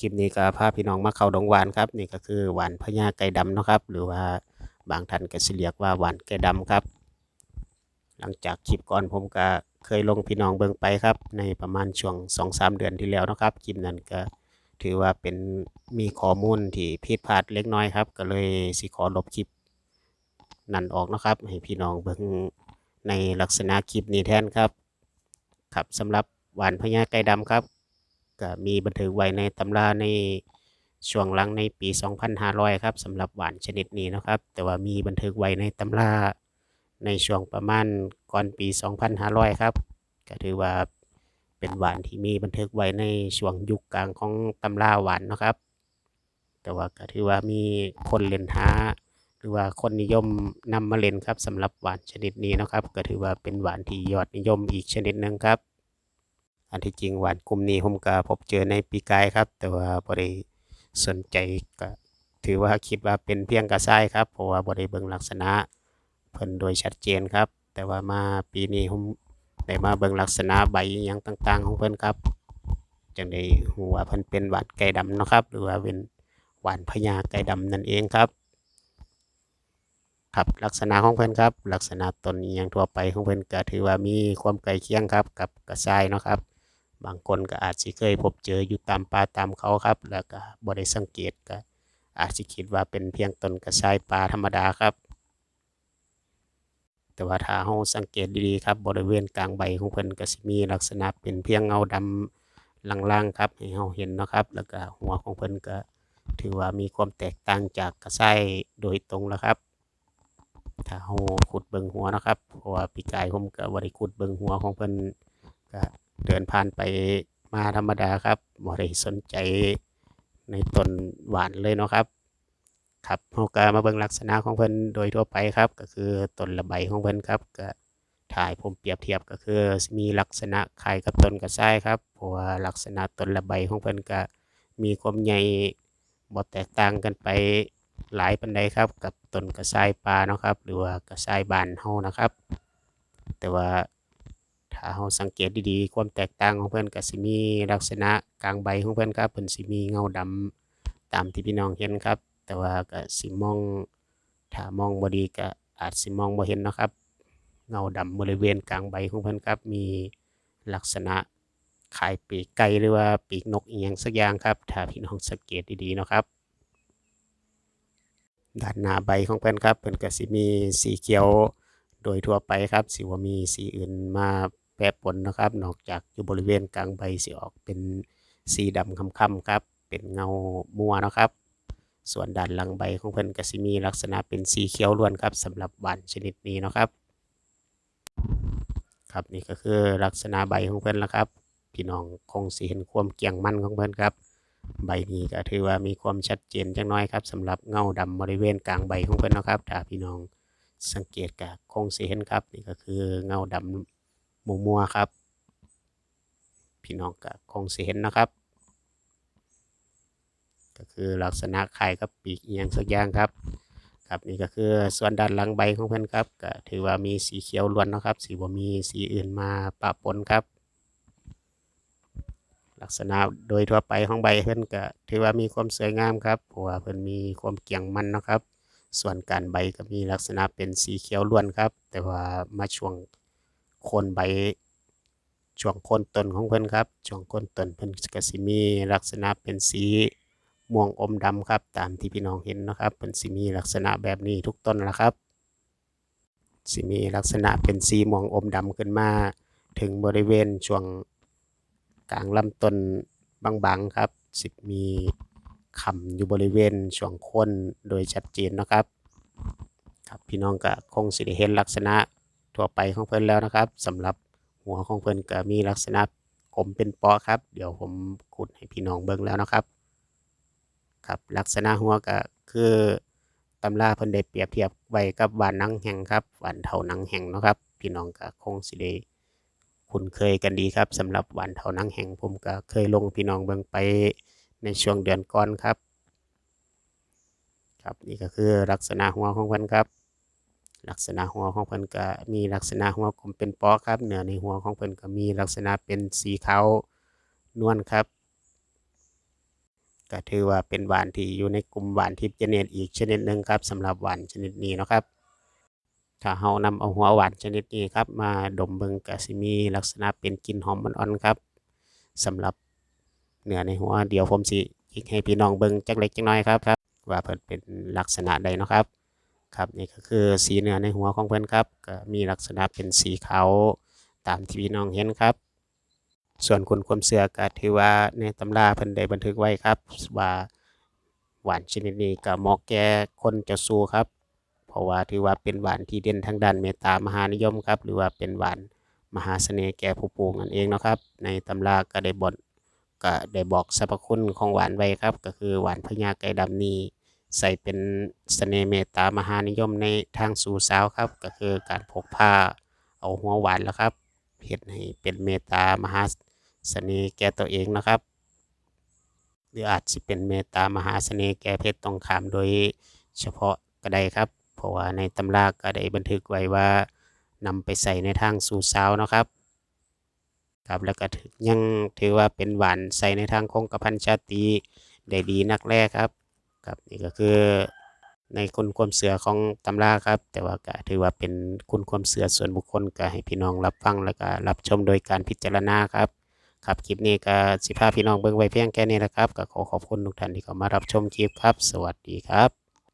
คลิปนี้ก็พาพี่น้องมาเข้าดงหวานครับนี่ก็คือหวานพญาไก่ดำเนาะครับ หรือว่าบางท่านก็เรียกว่าหวานไก่ดำครับ หลังจากคลิปก่อนผมก็เคยลงพี่น้องเบิ่งไปครับ ในประมาณช่วง2-3เดือนที่แล้วนะครับคลิปนั้นก็ถือว่าเป็นมีข้อมูลที่ผิดพลาดเล็กน้อยครับ ก็เลยสิขอลบคลิปนั่นออกนะครับ ให้พี่น้องเบิ่งในลักษณะคลิปนี้แทนครับ ครับสำหรับหวานพญาไก่ดำครับ ก็มีบันทึกไว้ในตำราในช่วงหลังในปี 2500 ครับสำหรับหวานชนิดนี้นะครับ แต่ว่ามีบันทึกไว้ในตำราในช่วงประมาณก่อนปี 2500 ครับ ก็ถือว่าเป็นหวานที่มีบันทึกไว้ในช่วงยุคกลางของตำราหวานนะครับ แต่ว่าก็ถือว่ามีคนเล่นหาหรือว่าคนนิยมนำมาเล่นครับสำหรับหวานชนิดนี้นะครับ ก็ถือว่าเป็นหวานที่ยอดนิยมอีกชนิดหนึ่งครับ อันที่จริงหวานกลุ่มนี้ผมก็พบเจอในปีกายครับ แต่ว่าบ่ได้สนใจก็ถือว่าคิดว่าเป็นเพียงกระซ้ายครับเพราะว่าบ่ได้เบิงลักษณะเพิ่นโดยชัดเจนครับ แต่ว่ามาปีนี้ผมได้มาเบิงลักษณะใบอิหยังต่างๆ ของเพิ่นครับจังได้ฮู้ว่าเพิ่นเป็นหวานไก่ดำนะครับ หรือว่าเป็นหวานพญาไก่ดำนั่นเองครับครับลักษณะของเพิ่นครับ ลักษณะต้นอิหยังทั่วไปของเพิ่นก็ถือว่ามีความใกล้เคียงครับ กับกระชายเนาะครับ บางคนก็อาจสิเคยพบเจออยู่ตามป่าตามเขาครับ แล้วก็บ่ได้สังเกตก็อาจสิคิดว่าเป็นเพียงต้นกระชายป่าธรรมดาครับ แต่ว่าถ้าเราสังเกตดีๆครับ บริเวณกลางใบของเพิ่นก็สิมีลักษณะเป็นเพียงเงาดำล่างๆครับให้เราเห็นนะครับ แล้วก็หัวของเพิ่นก็ถือว่ามีความแตกต่างจากกระชายโดยตรงแล้วครับ ถ้าเราขุดเบิ่งหัวนะครับ เพราะว่าปีกายผมก็บ่ได้ขุดเบิ่งหัวของเพิ่นก็ เดินผ่านไปมาธรรมดาครับบ่ได้สนใจในต้นหวานเลยเนาะครับ ครับเราก็มาเบิ่งลักษณะของเพิ่นโดยทั่วไปครับ ก็คือต้นละใบของเพิ่นครับก็ถ่ายผมเปรียบเทียบก็คือมีลักษณะคล้ายกับต้นกระชายครับเพราะว่าลักษณะต้นละใบของเพิ่นก็มีความใหญ่บ่แตกต่างกันไปหลายปานใดครับกับต้นกระชายป่าเนาะครับ หรือว่ากระชายบานเฮานะครับ แต่ว่า ถ้าเราสังเกตดีๆ ความแตกต่างของเพิ่นก็สิมีลักษณะกลางใบของเพิ่นครับเพิ่นสิมีเงาดำตามที่พี่น้องเห็นครับ แต่ว่าก็สิมองถ้ามองบ่ดีก็อาจสิมองบ่เห็นนะครับ เงาดำบริเวณกลางใบของเพิ่นครับ มีลักษณะคล้ายปีกไก่หรือว่าปีกนกอีหยังสักอย่างครับ ถ้าพี่น้องสังเกตดีๆนะครับด้านหน้าใบของเพิ่นครับเพิ่นก็สิมีสีเขียวโดยทั่วไปครับ สิบ่ามีสีอื่นมา แปะปนนะครับ นอกจากอยู่บริเวณกลางใบสิออกเป็นสีดำค่ำๆครับ เป็นเงามัวนะครับ ส่วนด้านหลังใบของเพิ่นก็สิมีลักษณะเป็นสีเขียวล้วนครับสำหรับหวานชนิดนี้นะครับ ครับนี่ก็คือลักษณะใบของเพิ่นละครับ พี่น้องคงสิเห็นความเกี่ยงมันของเพิ่นครับ ใบนี้ก็ถือว่ามีความชัดเจนจักหน้อยครับสำหรับเงาดำบริเวณกลางใบของเพิ่นนะครับถ้าพี่น้องสังเกตก็คงสิเห็นครับ นี่ก็คือเงาดำ มัวๆครับ พี่น้องก็คงสิเห็นนะครับ ก็คือลักษณะคล้ายกับปีกอียงสักอย่างครับ ครับนี่ก็คือส่วนด้านหลังใบของเพิ่นครับก็ถือว่ามีสีเขียวล้วนนะครับ สีบ่มีสีอื่นมาปะปนครับ ลักษณะโดยทั่วไปของใบเพิ่นก็ถือว่ามีความสวยงามครับเพราะว่าเพิ่นมีความเกี่ยงมันนะครับ ส่วนการใบก็มีลักษณะเป็นสีเขียวล้วนครับ แต่ว่ามาช่วง โคนใบช่วงโคนต้นของเพิ่นครับช่วงโคนต้นเพิ่นก็สิมีลักษณะเป็นสีม่วงอมดำครับ ตามที่พี่น้องเห็นนะครับเพิ่นสิมีลักษณะแบบนี้ทุกต้นละครับสิมีลักษณะเป็นสีม่วงอมดำขึ้นมา ถึงบริเวณช่วงกลางลำต้นบางๆครับสิมีคำอยู่บริเวณช่วงโคนโดยชัดเจนนะครับ ครับพี่น้องก็คงสิได้เห็นลักษณะ ทั่วไปของเพิ่นแล้วนะครับสำหรับหัวของเพิ่นก็มีลักษณะกลมเป็นปาะครับ เดี๋ยวผมขุดให้พี่น้องเบิ่งแล้วนะครับ ครับลักษณะหัวก็คือตำราเพิ่นได้เปรียบเทียบไว้กับหวานหนังแห้งครับหวานเถานังแห้งนะครับ พี่น้องก็คงสิได้คุ้นเคยกันดีครับสำหรับหวานเถานังแห้งผมก็เคยลงพี่น้องเบิ่งไปในช่วงเดือนก่อนครับ ครับนี่ก็คือลักษณะหัวของเพิ่นครับ ลักษณะหัวของเพิ่นก็มีลักษณะหัวกลมเป็นปาะครับเนื้อในหัวของเพิ่นก็มีลักษณะเป็นสีขาวนวลครับ ก็ถือว่าเป็นหวานที่อยู่ในกลุ่มหวานทิพย์เจเนตอีกชนิดหนึ่งครับสำหรับหวานชนิดนี้นะครับ ถ้าเฮานำเอาหัวหวานชนิดนี้ครับ มาดมเบิงก็สิมีลักษณะเป็นกลิ่นหอมอ่อนๆครับสำหรับเนื้อในหัวเดี๋ยวผมสิยิกให้พี่น้องเบิงจักเล็กจักน้อยครับครับ ว่าเพิ่นเป็นลักษณะใดนะครับ ครับนี่ก็คือสีเนื้อในหัวของเพิ่นครับก็มีลักษณะเป็นสีขาวตามที่พี่น้องเห็นครับ ส่วนคนความเชื่อก็ถือว่าในตำราเพิ่นได้บันทึกไว้ครับ ว่าหวานชนิดนี้ก็เหมาะแก่คนจ้าสู้ครับ เพราะว่าถือว่าเป็นหวานที่เด่นทางด้านเมตตามหานิยมครับ หรือว่าเป็นหวานมหาเสน่ห์แก่ผู้ปลูกนั่นเองนะครับ ในตำราก็ได้บอกก็ได้บอกสรรพคุณของหวานไว้ครับ ก็คือหวานพญาไก่ดำนี้ ใส่เป็นเสน่ห์เมตตามหานิยมในทางสู่สาวครับ ก็คือการพกพาเอาหัวหวานแล้วครับเฮ็ดให้เป็นเมตตามหาเสน่ห์แก่ตัวเองนะครับ หรืออาจสิเป็นเมตตามหาเสน่ห์แก่เพศตรงข้ามโดยเฉพาะก็ได้ครับ เพราะว่าในตำราก็ได้บันทึกไว้ว่านำไปใส่ในทางสู่สาวนะครับครับแล้วก็ถือยังถือว่าเป็นหวานใส่ในทางคงกระพันชาตรีได้ดีนักแรกครับ ครับ นี่ก็คือในคุณความเสือของตำราครับ แต่ว่าก็ถือว่าเป็นคุณความเสือส่วนบุคคลก็ให้พี่น้องรับฟังแล้วก็รับชมโดยการพิจารณาครับครับคลิปนี้ก็สิพาพี่น้องเบิ้งไว้เพียงแค่นี้นะครับ ก็ขอขอบคุณทุกท่านที่เข้ามารับชมคลิปครับ สวัสดีครับ